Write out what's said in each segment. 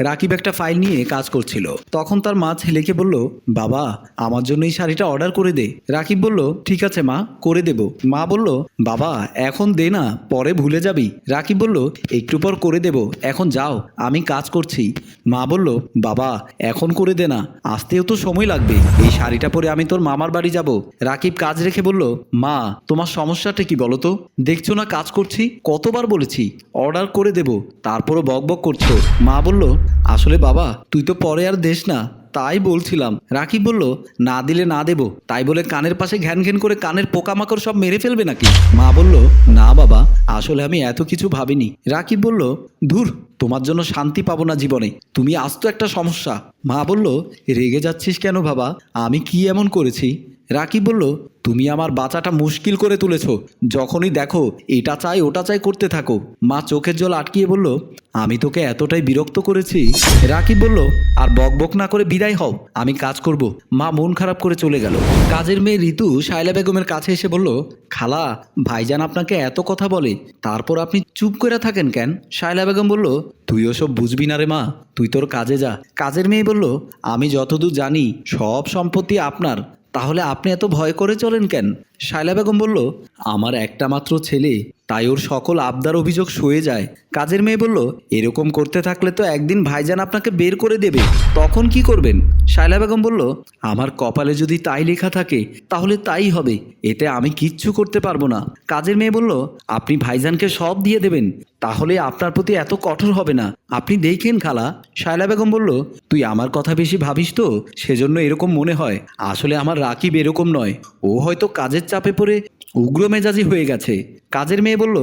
রাকিব একটা ফাইল নিয়ে কাজ করছিল। তখন তার মা ছেলেকে বলল, বাবা, আমার জন্য এই শাড়িটা অর্ডার করে দে। রাকিব বলল, ঠিক আছে মা, করে দেব। মা বলল, বাবা, এখন দে না, পরে ভুলে যাবি। রাকিব বলল, একটু পর করে দেব, এখন যাও, আমি কাজ করছি। মা বলল, বাবা, এখন করে দে না, আসতেও তো সময় লাগবে, এই শাড়িটা পরে আমি তোর মামার বাড়ি যাব। রাকিব কাজ রেখে বলল, মা, তোমার সমস্যাটা কি বলো তো? দেখছ না কাজ করছি? কতবার বলেছি, অর্ডার করে দেব, তারপরও বক বক করছ। মা বলল আসলে বাবা, তুই তো পরে আর দেশ না। তাই বলছিলাম। রাকিব বলল, না দিলে না দেব। তাই বলে কানের পাশে ঘ্যান ঘ্যান করে কানের পোকামাকড় সব মেরে ফেলবে নাকি? মা বলল, না বাবা, আসলে আমি এত কিছু ভাবিনি। রাকিব বলল, ধুর, তোমার জন্য শান্তি পাবো না জীবনে। তুমি আস্ত একটা সমস্যা। মা বলল, রেগে যাচ্ছিস কেন বাবা? আমি কি এমন করেছি? রাকিব বলল, তুমি আমার বাচ্চাটা মুশকিল করে তুলেছ। যখনই দেখো, এটা চাই, ওটা চাই করতে থাকো। মা চোখের জল আটকিয়ে বলল, আমি তোকে এতটাই বিরক্ত করেছি। রাকিব বলল, আর বক বক না করে বিদায় হও, আমি কাজ করব। মা মন খারাপ করে চলে গেল। কাজের মেয়ে ঋতু শায়লা বেগমের কাছে এসে বলল, খালা, ভাইজান আপনাকে এত কথা বলে, তারপর আপনি চুপ করে থাকেন কেন? শায়লা বেগম বলল, তুই ওসব বুঝবি না রে মা, তুই তোর কাজে যা। কাজের মেয়ে বলল, আমি যতদূর জানি, সব সম্পত্তি আপনার। তাহলে আপনি এত ভয় করে চলেন কেন? শায়লা বেগম বলল, আমার একটা মাত্র ছেলে, তাই ওর সকল আবদার অভিযোগ সয়ে যায়। কাজের মেয়ে বলল, এরকম করতে থাকলে তো একদিন ভাইজান আপনাকে বের করে দেবে, তখন কি করবেন? শায়লা বেগম বলল, আমার কপালে যদি তাই লেখা থাকে, তাহলে তাই হবে, এতে আমি কিচ্ছু করতে পারব না। কাজের মেয়ে বলল, আপনি ভাইজানকে সব দিয়ে দেবেন, তাহলে আপনার প্রতি এত কঠোর হবে না, আপনি দেখেন খালা। শায়লা বেগম বলল, তুই আমার কথা বেশি ভাবিস তো, সেজন্য এরকম মনে হয়, আসলে আমার রাকিব এরকম নয়, ও হয়তো কাজের চাপে পড়ে উগ্র মেজাজি হয়ে গেছে। কাজের মেয়ে বলল,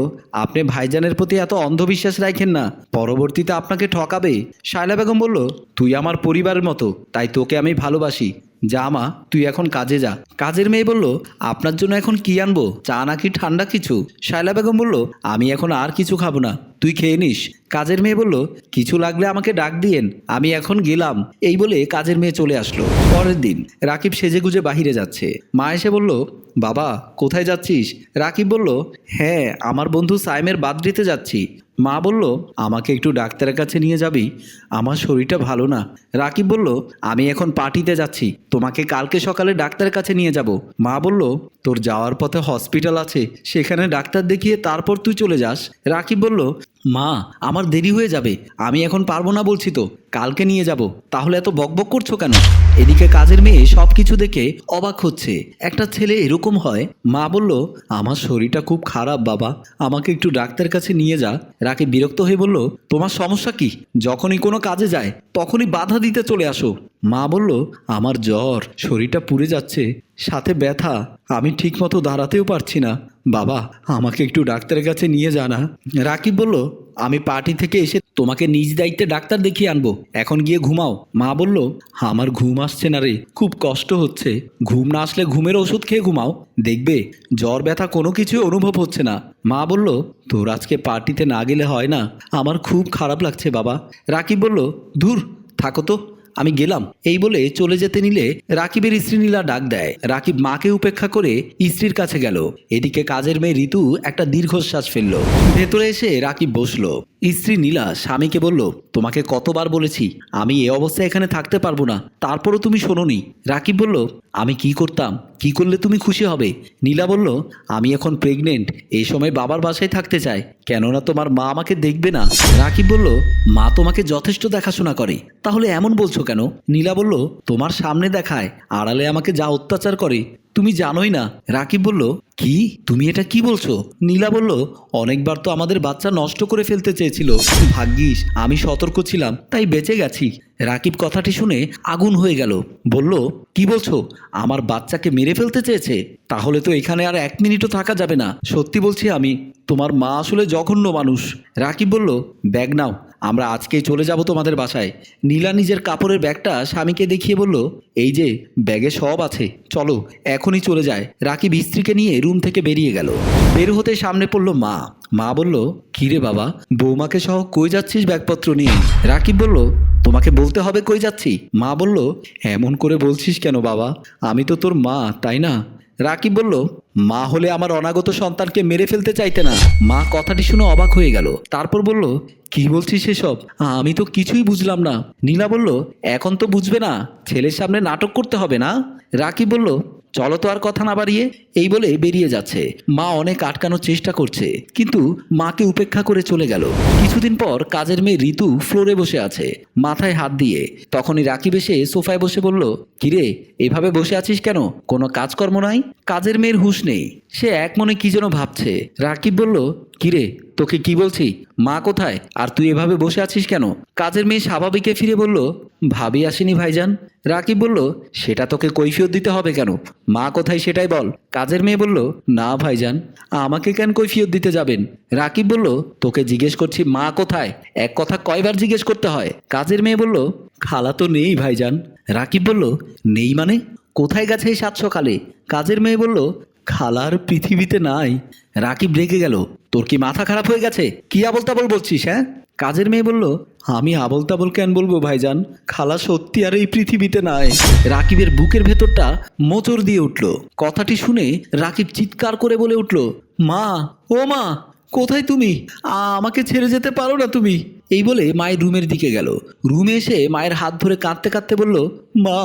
আপনি ভাইজানের প্রতি এত অন্ধবিশ্বাস রাখেন না, পরবর্তীতে আপনাকে ঠকাবে। শায়লা বেগম বলল, তুই আমার পরিবারের মতো, তাই তোকে আমি ভালোবাসি। যা মা, তুই এখন কাজে যা। কাজের মেয়ে বলল, আপনার জন্য এখন কি আনব, চা নাকি ঠান্ডা কিছু? শায়লা বেগম বলল, আমি এখন আর কিছু খাব না। তুই খেয়ে নিস। কাজের মেয়ে বলল, কিছু লাগলে আমাকে ডাক দিয়েন, আমি এখন গেলাম। এই বলে কাজের মেয়ে চলে আসলো। পরের দিন রাকিব সেজেগুজে বাহিরে যাচ্ছে। মা এসে বলল, বাবা, কোথায় যাচ্ছিস? রাকিব বলল হ্যাঁ আমার বন্ধু সাইমের বাদ্রিতে যাচ্ছি। মা বলল, আমাকে একটু ডাক্তারের কাছে নিয়ে যাবি? আমার শরীরটা ভালো না। রাকিব বলল, আমি এখন পার্টিতে যাচ্ছি, তোমাকে কালকে সকালে ডাক্তারের কাছে নিয়ে যাব। মা বলল, তোর যাওয়ার পথে হসপিটাল আছে, সেখানে ডাক্তার দেখিয়ে তারপর তুই চলে যাস। রাকিব বলল মা, আমার দেরি হয়ে যাবে। আমি এখন পারব না বলছি তো। কালকে নিয়ে যাব। তাহলে এত বকবক করছ কেন? এদিকে কাজের মেয়ে সব কিছু দেখে অবাক হচ্ছে। একটা ছেলে এরকম হয়। মা বলল, আমার শরীরটা খুব খারাপ, বাবা। আমাকে একটু ডাক্তার কাছে নিয়ে যা। রাকে বিরক্ত হয়ে বলল, তোমার সমস্যা কি? যখনই কোনো কাজে যায়, তখনই বাধা দিতে চলে আসো। মা বলল, আমার জ্বর, শরীরটা পুড়ে যাচ্ছে। সাথে ব্যথা, আমি ঠিকমতো দাঁড়াতেও পারছি না। বাবা, আমাকে একটু ডাক্তারের কাছে নিয়ে জানা রাকিব বলল, আমি পার্টি থেকে এসে তোমাকে নিজ দায়িত্বে ডাক্তার দেখিয়ে আনব। এখন গিয়ে ঘুমাও। মা বলল, আমার ঘুম আসছে না রে, খুব কষ্ট হচ্ছে। ঘুম না আসলে ঘুমের ওষুধ খেয়ে ঘুমাও। দেখবে, জ্বর, ব্যথা কোনো কিছুই অনুভব হচ্ছে না। মা বলল, তোর আজকে পার্টিতে না গেলে হয় না। আমার খুব খারাপ লাগছে বাবা। রাকিব বলল, ধুর, থাকো তো। আমি গেলাম। এই বলে চলে যেতে নিলে রাকিবের স্ত্রী নীলা ডাক দেয়। রাকিব মাকে উপেক্ষা করে স্ত্রীর কাছে গেল। এদিকে কাজের মেয়ে ঋতু একটা দীর্ঘশ্বাস ফেলল। ভেতরে এসে রাকিব বসল। স্ত্রী নীলা স্বামীকে বলল, তোমাকে কতবার বলেছি, আমি এ অবস্থায় এখানে থাকতে পারব না। তারপরও তুমি শোনোনি। রাকিব বলল আমি কি করতাম? কি করলে তুমি খুশি হবে? নীলা বলল, আমি এখন প্রেগনেন্ট এই সময় বাবার বাসায় থাকতে চাই। কেননা তোমার মা আমাকে দেখবে না। রাকিব বলল, মা তোমাকে যথেষ্ট দেখাশোনা করে। তাহলে এমন বলছো কেন? নীলা বলল, তোমার সামনে দেখায়, আড়ালে আমাকে যা অত্যাচার করে, তুমি জানোই না। রাকিব বলল কি? তুমি এটা কি বলছো? নীলা বলল, অনেকবার তো আমাদের বাচ্চা নষ্ট করে ফেলতে চেয়েছিল। ভাগ্যিস, আমি সতর্ক ছিলাম, তাই বেঁচে গেছি। রাকিব কথাটি শুনে আগুন হয়ে গেল। বলল, কি বলছো? আমার বাচ্চাকে মেরে ফেলতে চেয়েছে? তাহলে তো এখানে আর এক মিনিটও থাকা যাবে না। সত্যি বলছি আমি, তোমার মা আসলে জঘন্য মানুষ। রাকিব বলল, ব্যাগ নাও আমরা আজকেই চলে যাব তোমাদের বাসায়। নীলা নিজের কাপড়ের ব্যাগটা স্বামীকে দেখিয়ে বলল, এই যে, ব্যাগে সব আছে। চলো, এখনই চলে যায়। রাকিব স্ত্রীকে নিয়ে রুম থেকে বেরিয়ে গেল। বের হতে সামনে পড়ল মা। মা বলল কিরে বাবা, বৌমাকে সহ কই যাচ্ছিস ব্যাগপত্র নিয়ে? রাকিব বলল, তোমাকে বলতে হবে কই যাচ্ছি। মা বলল, এমন করে বলছিস কেন বাবা? আমি তো তোর মা, তাই না? রাকিব বলল মা হলে আমার অনাগত সন্তানকে মেরে ফেলতে চাইতে না। মা কথাটি শুনে অবাক হয়ে গেল। তারপর বলল, কি বলছিস সেসব? আমি তো কিছুই বুঝলাম না। নীলা বলল, এখন তো বুঝবে না। ছেলের সামনে নাটক করতে হবে না? রাকি বলল চলো তো আর কথা না বাড়িয়ে এই বলে বেরিয়ে যাচ্ছে। মা অনেক আটকানোর চেষ্টা করছে, কিন্তু মাকে উপেক্ষা করে চলে গেল। কিছুদিন পর কাজের মেয়ে ঋতু ফ্লোরে বসে আছে, মাথায় হাত দিয়ে। তখনই রাকিব এসে সোফায় বসে বলল, কিরে, এভাবে বসে আছিস কেন? কোনো কাজকর্ম নাই? কাজের মেয়ের হুঁশ নেই। সে এক মনে কি যেন ভাবছে। রাকিব বলল, কিরে, তোকে কি বলছি? মা কোথায়? আর তুই এভাবে বসে আছিস কেন? কাজের মেয়ে স্বাভাবিকে ফিরে বলল, ভাবি আসেনি ভাইজান। রাকিব বলল, সেটা তোকে কৈফিয়ত দিতে হবে কেন? মা কোথায় সেটাই বল। কাজের মেয়ে বলল, না ভাইজান, আমাকে কেন কৈফিয়ত দিতে যাবেন? রাকিব বলল, তোকে জিজ্ঞেস করছি মা কোথায়? এক কথা কয়বার জিজ্ঞেস করতে হয়। কাজের মেয়ে বলল, খালা তো নেই ভাইজান। রাকিব বলল, নেই মানে? কোথায় গেছে এই সাত সকালে? কাজের মেয়ে বলল খালার পৃথিবীতে নাই। রাকিব রেগে গেল, তোর কি মাথা খারাপ হয়ে গেছে? কি আবল তাবল বলছিস হ্যাঁ? কাজের মেয়ে বলল, আমি আবল তাবল কেন বলব ভাইজান? খালা সত্যি আর এই পৃথিবীতে নাই। রাকিবের বুকের ভেতরটা মোচড় দিয়ে উঠল। কথাটি শুনে রাকিব চিৎকার করে বলে উঠল, মা, ও মা, কোথায় তুমি? আমাকে ছেড়ে যেতে পারো না তুমি। এই বলে মায়ের রুমের দিকে গেল। রুমে এসে মায়ের হাত ধরে কাঁদতে কাঁদতে বলল, মা,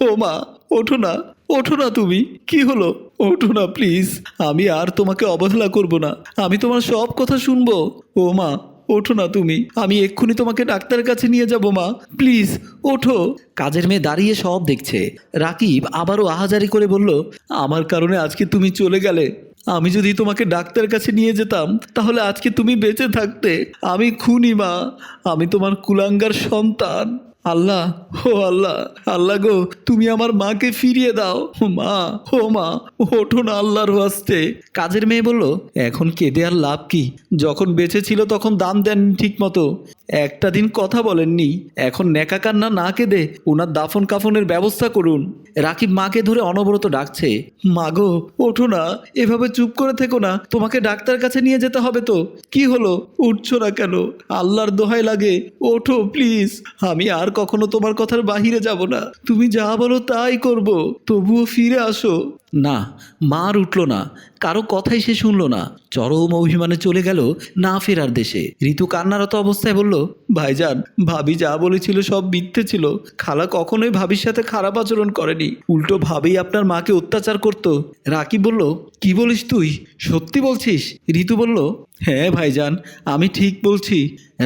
ও মা, ওঠো না ওঠো না তুমি, কি হলো? ওঠো না প্লিজ আমি আর তোমাকে অবহেলা করব না। আমি তোমার সব কথা শুনব। ও মা ওঠো না তুমি। আমি এক্ষুনি তোমাকে ডাক্তারের কাছে নিয়ে যাব মা। প্লিজ ওঠো। কাজের মেয়ে দাঁড়িয়ে সব দেখছে। রাকিব আবারও আহাজারি করে বলল আমার কারণে আজকে তুমি চলে গেলে। আমি যদি তোমাকে ডাক্তারের কাছে নিয়ে যেতাম তাহলে আজকে তুমি বেঁচে থাকতে। আমি খুনি মা। আমি তোমার কুলাঙ্গার সন্তান। আল্লাহ, ও আল্লাহ আল্লাহ গো, তুমি আমার মাকে ফিরিয়ে দাও। মা, ও মা, ওঠো না আল্লাহর হাসতে। কাজের মেয়ে বলল, এখন কেঁদে আর লাভ কি? যখন বেঁচে ছিল তখন দাম দেন ঠিক মতো একটা দিন কথা বলেননি। এখন নেকা কান্না না কেঁদে ওনার দাফন কাফনের ব্যবস্থা করুন। রাকিব মাকে ধরে অনবরত ডাকছে মাগো ওঠো না, এভাবে চুপ করে থেকো না, তোমাকে ডাক্তার কাছে নিয়ে যেতে হবে তো। কি হলো? উঠছো না কেন? আল্লাহর দোহাই লাগে। ওঠো, প্লিজ। আমি আর কখনো তোমার কথার বাহিরে যাব না। তুমি যা বলো তাই করব। তবুও ফিরে আসো। না, মার উঠল না, কারও কথাই সে শুনল না। চরম অভিমানে চলে গেল না ফেরার দেশে। ঋতু কান্নারত অবস্থায় বলল, ভাইজান, ভাবি যা বলেছিল সব মিথ্যে ছিল। খালা কখনোই ভাবির সাথে খারাপ আচরণ করেনি। উল্টো ভাবেই আপনার মাকে অত্যাচার করত। রাকিব বলল, কি বলিস তুই? সত্যি বলছিস? ঋতু বলল হ্যাঁ ভাইজান, আমি ঠিক বলছি।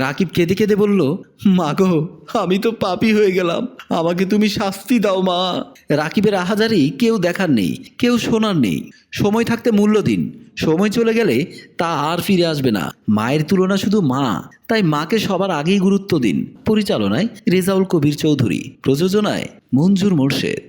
রাকিব কেঁদে কেঁদে বলল, মা গো, আমি তো পাপি হয়ে গেলাম। আমাকে তুমি শাস্তি দাও, মা। রাকিবের আহাজারি কেউ দেখার নেই, কেউ শোনার নেই। সময় থাকতে মূল্য দিন সময় চলে গেলে তা আর ফিরে আসবে না। মায়ের তুলনা শুধু মা, তাই মাকে সবার আগেই গুরুত্ব দিন। পরিচালনায় রেজাউল কবির চৌধুরী, প্রযোজনায় মঞ্জুর মোর্শেদ।